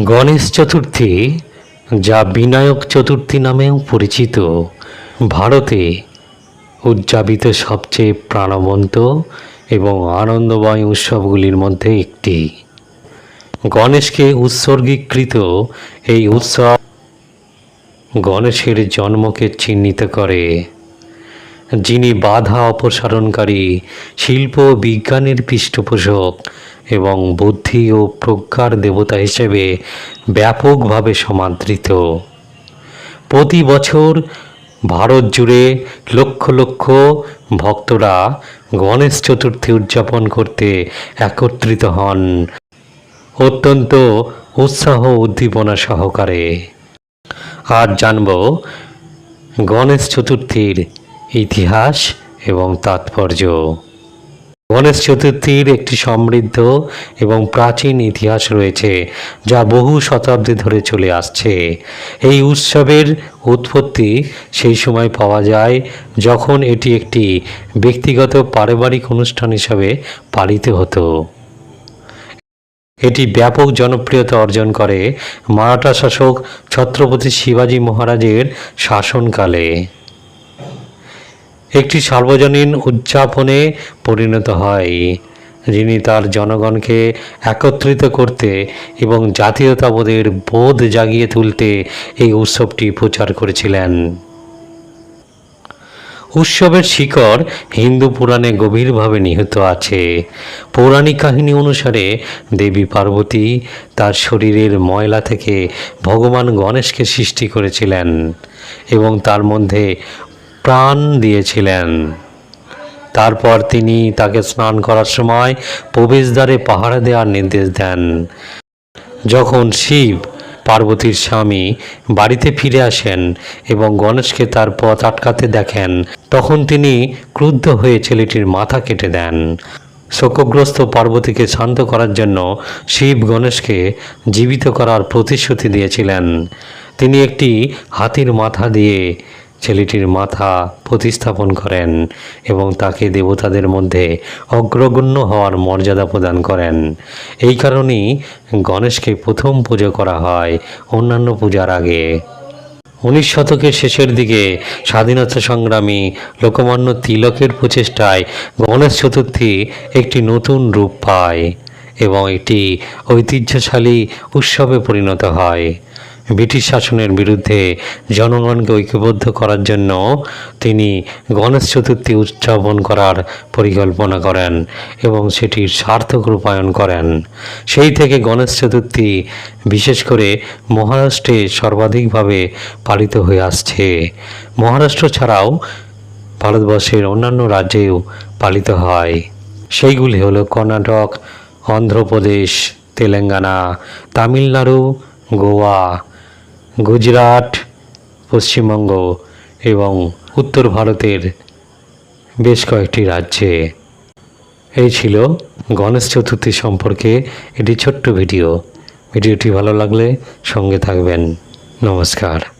গণেশ চতুর্থী, যা বিনায়ক চতুর্থী নামেও পরিচিত, ভারতে উদযাপিত সবচেয়ে প্রাণবন্ত এবং আনন্দময় উৎসবগুলির মধ্যে একটি। গণেশকে উৎসর্গীকৃত এই উৎসব গণেশের জন্মকে চিহ্নিত করে। যিনি বাধা অপসারণকারী, শিল্প বিজ্ঞানের পৃষ্ঠপোষক এবং বুদ্ধি ও প্রজ্ঞার দেবতা হিসেবে ব্যাপকভাবে সমাদৃত। প্রতি বছর ভারত জুড়ে লক্ষ লক্ষ ভক্তরা গণেশ চতুর্থী উদযাপন করতে একত্রিত হন। অত্যন্ত উৎসাহ উদ্দীপনা সহকারে। আজ জানব গণেশ চতুর্থীর ইতিহাস এবং তাৎপর্য। গণেশ চতুর্থীর একটি সমৃদ্ধ এবং প্রাচীন ইতিহাস রয়েছে, যা বহু শতাব্দী ধরে চলে আসছে। এই উৎসবের উৎপত্তি সেই সময় পাওয়া যায় যখন এটি একটি ব্যক্তিগত পারিবারিক অনুষ্ঠান হিসাবে পালিত হতো। এটি ব্যাপক জনপ্রিয়তা অর্জন করে, মারাঠা শাসক ছত্রপতি শিবাজী মহারাজের শাসনকালে। একটি সার্বজনীন উদযাপনে পরিণত হয়, যিনি তার জনগণকে একত্রিত করতে এবং জাতীয়তাবোধের বোধ জাগিয়ে তুলতে এই উৎসবটি প্রচার করেছিলেন। উৎসবের শিকড় হিন্দু পুরাণে গভীরভাবে নিহিত আছে। পৌরাণিক কাহিনী অনুসারে দেবী পার্বতী তার শরীরের ময়লা থেকে ভগবান গণেশকে সৃষ্টি করেছিলেন এবং তার মধ্যে প্রাণ দিয়েছিলেন। তারপর তিনি তাকে স্নান করার সময় প্রবেশদ্বারে পাহারা দেওয়ার নির্দেশ দেন। যখন শিব, পার্বতীর স্বামী বাড়িতে ফিরে আসেন এবং গণেশকে তার পথ আটকাতে দেখেন, তখন তিনি ক্রুদ্ধ হয়ে ছেলেটির মাথা কেটে দেন। শোকগ্রস্ত পার্বতীকে শান্ত করার জন্য শিব গণেশকে জীবিত করার প্রতিশ্রুতি দিয়েছিলেন। তিনি একটি হাতির মাথা দিয়ে ছেলেটির মাথা প্রতিস্থাপন করেন এবং তাকে দেবতাদের মধ্যে অগ্রগণ্য হওয়ার মর্যাদা প্রদান করেন। এই কারণেই গণেশকে প্রথম পুজো করা হয় অন্যান্য পূজার আগে। উনিশ শতকের শেষের দিকে স্বাধীনতা সংগ্রামী লোকমান্য তিলকের প্রচেষ্টায় গণেশ চতুর্থী একটি নতুন রূপ পায় এবং এটি ঐতিহ্যশালী উৎসবে পরিণত হয়। ব্রিটিশ শাসনের বিরুদ্ধে জনগণকে ঐক্যবদ্ধ করার জন্য তিনি গণেশ চতুর্থী উদযাপন করার পরিকল্পনা করেন এবং সেটির সার্থক রূপায়ণ করেন। সেই থেকে গণেশ চতুর্থী বিশেষ করে মহারাষ্ট্রে সর্বাধিকভাবে পালিত হয়ে আসছে। মহারাষ্ট্র ছাড়াও ভারতবর্ষের অন্যান্য রাজ্যেও পালিত হয়। সেইগুলি হল কর্ণাটক, অন্ধ্রপ্রদেশ, তেলেঙ্গানা, তামিলনাড়ু, গোয়া গুজরাট, পশ্চিমবঙ্গ এবং উত্তর ভারতের বেশ কয়েকটি রাজ্যে। এই ছিল গণেশ চতুর্থী সম্পর্কে এটি ছোট্ট ভিডিও। ভিডিওটি ভালো লাগলে সঙ্গে থাকবেন। নমস্কার।